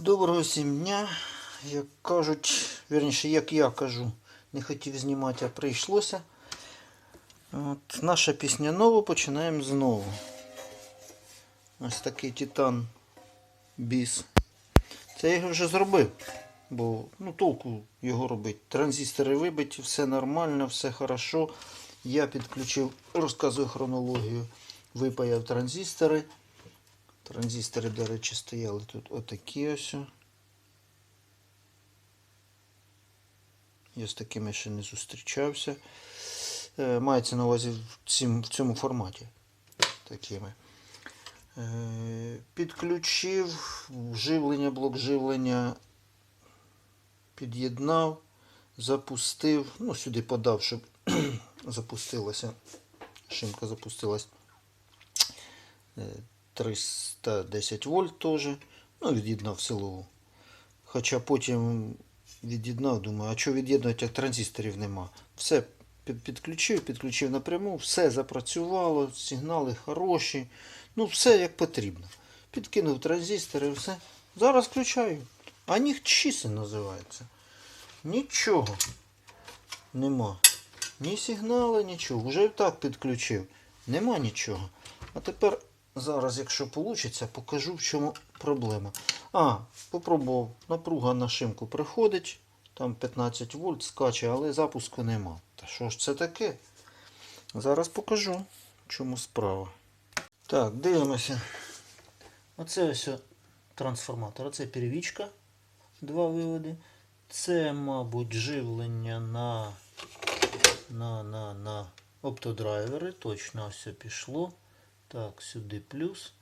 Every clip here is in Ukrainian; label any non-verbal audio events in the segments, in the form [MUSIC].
Доброго всім дня. Як кажуть, вірніше, як я кажу, не хотів знімати, а прийшлося. От, наша пісня нова, починаємо знову. Ось такий титан біс. Це я його вже зробив, бо ну, толку його робити. Транзистори вибиті, все нормально, все хорошо. Я підключив, розказую хронологію, випаяв транзистори. Транзистори, до речі, стояли тут отакі ось. Я з такими ще не зустрічався. Е, Мається на увазі в, цьому форматі. Такими. Е, Підключив живлення, блок живлення, під'єднав, запустив, ну, сюди подав, щоб [CLEARS THROAT] запустилася. Шимка запустилась. Е, 310 вольт теж. Ну, від'єднав силову. Хоча потім від'єднав, думаю, а що від'єднувати, як транзисторів нема. Все підключив, підключив напряму, все запрацювало, сигнали хороші. Ну, все як потрібно. Підкинув транзистори, все. Зараз включаю. А них чиси називається. Нічого нема. Ні сигнали, нічого. Вже і так підключив. Нема нічого. А тепер зараз, якщо вийде, покажу, в чому проблема. А, попробував. Напруга на шимку приходить. Там 15 вольт скаче, але запуску нема. Та що ж це таке? Зараз покажу, в чому справа. Так, дивимося. Оце ось трансформатор. Оце первічка. Два виводи. Це, мабуть, живлення на, на, на, на оптодрайвери. Точно все пішло. Так, сюди плюс,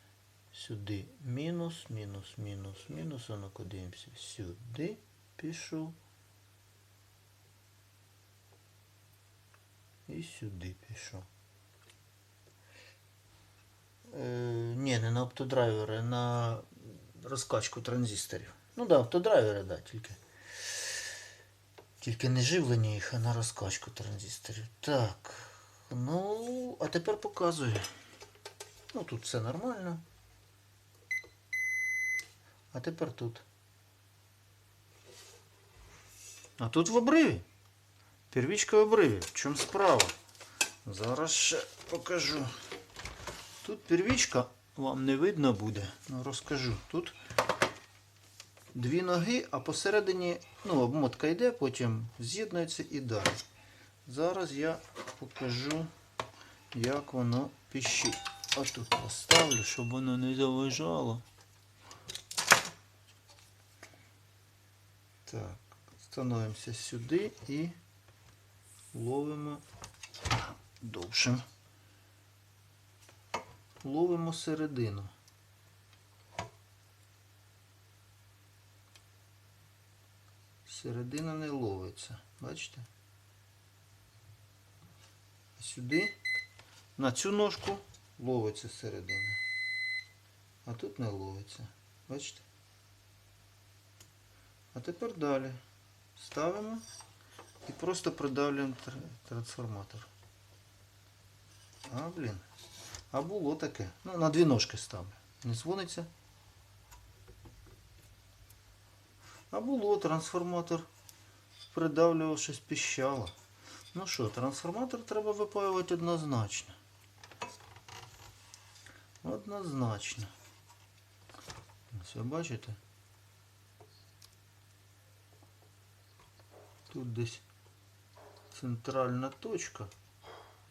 сюди мінус, мінус, мінус, мінус. А ну дивимося. Сюди пішов. І сюди пішов. Е, ні, не на оптодрайвери, на розкачку транзисторів. Ну да, оптодрайвери, да, тільки. Тільки не живлення їх, а на розкачку транзисторів. Так. Ну, а тепер показую. Ну, тут все нормально. А тепер тут. А тут в обриві. Первічка в обриві. В чому справа? Зараз ще покажу. Тут первічка вам не видно буде. Ну, розкажу. Тут дві ноги, а посередині ну, обмотка йде, потім з'єднується і далі. Зараз я покажу, як воно піщить. Ось тут поставлю, щоб воно не заважало. Так, становимося сюди і ловимо довшим. Ловимо середину. Середина не ловиться. Бачите? Сюди на цю ножку ловиться середина. А тут не ловиться. Бачите? А тепер далі. Ставимо і просто придавлюємо трансформатор. А, блін. А було таке. Ну, на дві ножки ставлю. Не дзвониться. А було трансформатор. Придавлював щось піщало. Ну що, трансформатор треба випаювати однозначно. Однозначно. Ви бачите? Тут десь центральна точка.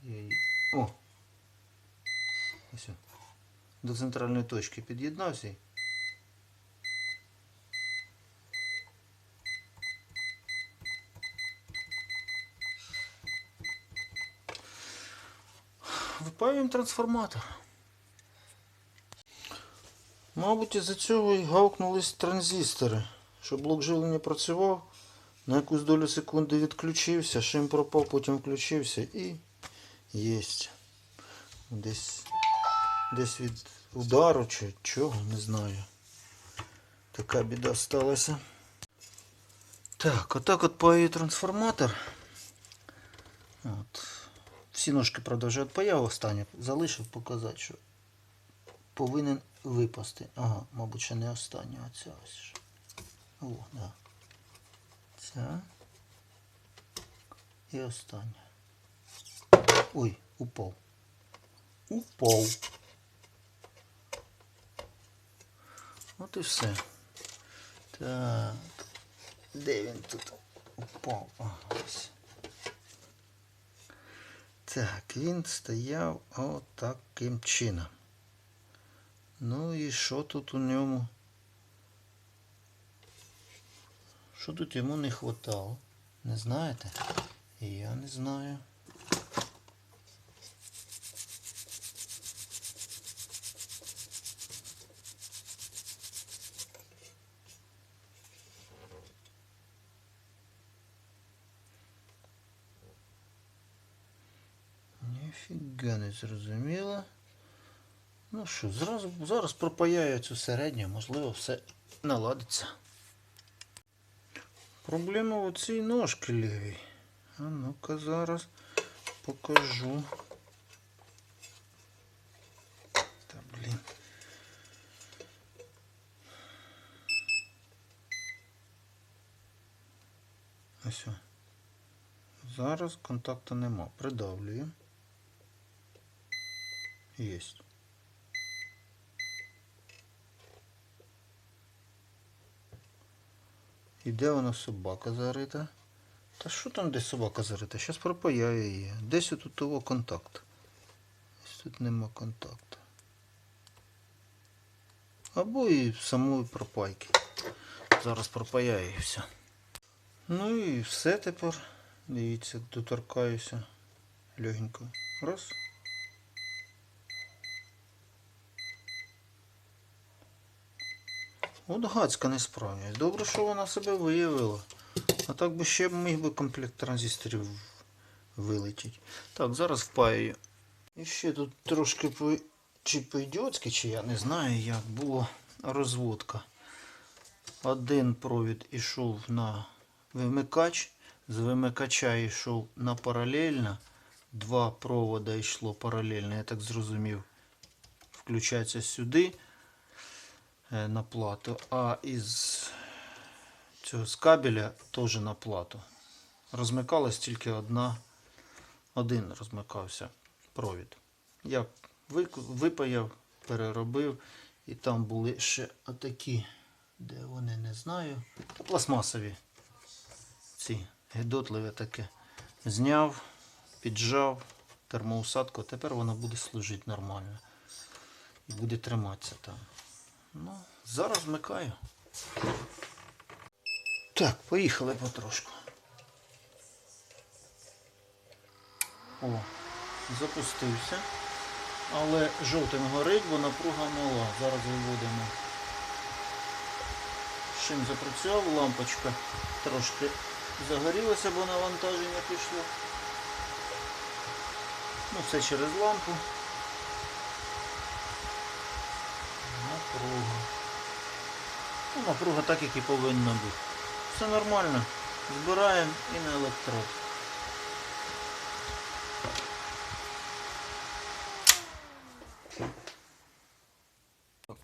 Я її... О! Ось. До центральної точки під'єднався. Випаюємо трансформатор. Мабуть, із-за цього і гавкнулись транзистори. Щоб блок живлення працював, на якусь долю секунди відключився, шим пропав, потім включився і єсть. Десь, десь від удару чи чого, не знаю. Така біда сталася. Так, отак от пає трансформатор. От. Всі ножки, вже відпаяв останнє. Залишив показати, що повинен випасти. Ага, мабуть, ще не остання. Оця ось. О, да. Ця. І остання. Ой, упав. Упав. От і все. Так. Де він тут упав? Ага, ось. Так, він стояв отаким чином. Ну і що тут у ньому? Що тут йому не хватало? Не знаєте? І я не знаю. Ніфіга не зрозуміло. Ну що, зразу, зараз пропаяю цю середню, можливо, все наладиться. Проблема у цій ножки лівій. А ну-ка зараз покажу. Та блін. Ось. Зараз контакту нема. Придавлюю. Єсть. І де вона собака зарита? Та що там де собака зарита? Зараз пропаяю її. Десь тут того контакт. Ось тут нема контакту. Або і самої пропайки. Зараз пропаяю і все. Ну і все тепер. Дивіться, доторкаюся легенько. Раз. От гадська несправність. Добре, що вона себе виявила. А так би ще міг би комплект транзисторів вилетіти. Так, зараз впаюю. І ще тут трошки по... чи по-ідіотськи, чи я не знаю, як було розводка. Один провід ішов на вимикач, з вимикача йшов на паралельно. Два провода йшло паралельно, я так зрозумів. Включається сюди на плату, а із цього з кабеля теж на плату. Розмикалась тільки одна, один розмикався провід. Я випаяв, переробив, і там були ще отакі, де вони не знаю, пластмасові ці гидотливе таке. Зняв, піджав термоусадку, тепер вона буде служити нормально. І буде триматися там. Ну, зараз вмикаю. Так, поїхали потрошку. О, запустився. Але жовтим горить, бо напруга мала. Зараз виводимо. Шим запрацював, лампочка трошки загорілася, бо навантаження пішло. Ну, все через лампу. Напруга. Ну, напруга так, як і повинна бути. Все нормально. Збираємо і на електрод.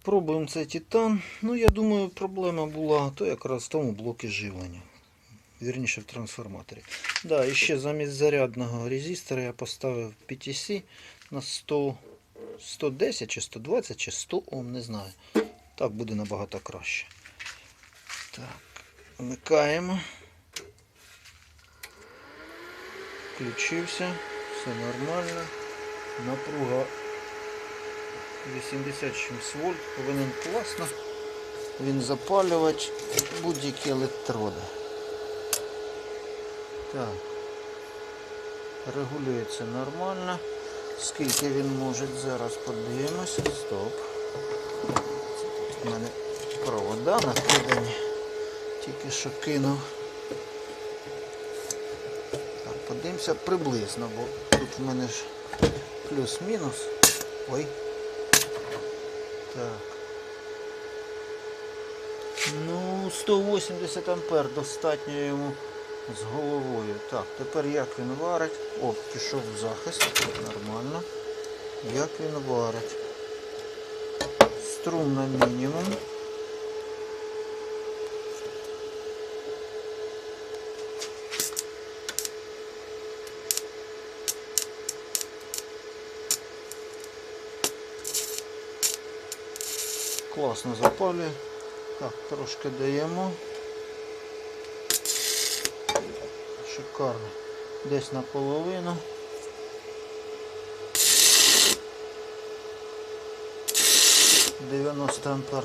Пробуємо цей титан. Ну, я думаю, проблема була то якраз в тому блокі живлення. Вірніше в трансформаторі. Да, і ще замість зарядного резистора я поставив PTC на 100, 110 чи 120 чи 100 Ом, не знаю. Так буде набагато краще. Так, вмикаємо. Включився, все нормально. Напруга 80 чимсь вольт, повинен класно. Він запалювати будь-які електроди. Так. Регулюється нормально. Скільки він може зараз подивимося. Стоп. Це тут у мене провода накидані. Тільки що кинув. Так, подивимося приблизно, бо тут в мене ж плюс-мінус. Ой. Так. Ну, 180 ампер достатньо йому з головою. Так, тепер як він варить. О, пішов в захист. Нормально. Як він варить. Струм на мінімум. Класно запалює. Так, трошки даємо. Шикарно. Десь наполовину. Дев'яносто ампер.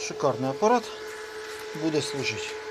Шикарний апарат. Буде служити.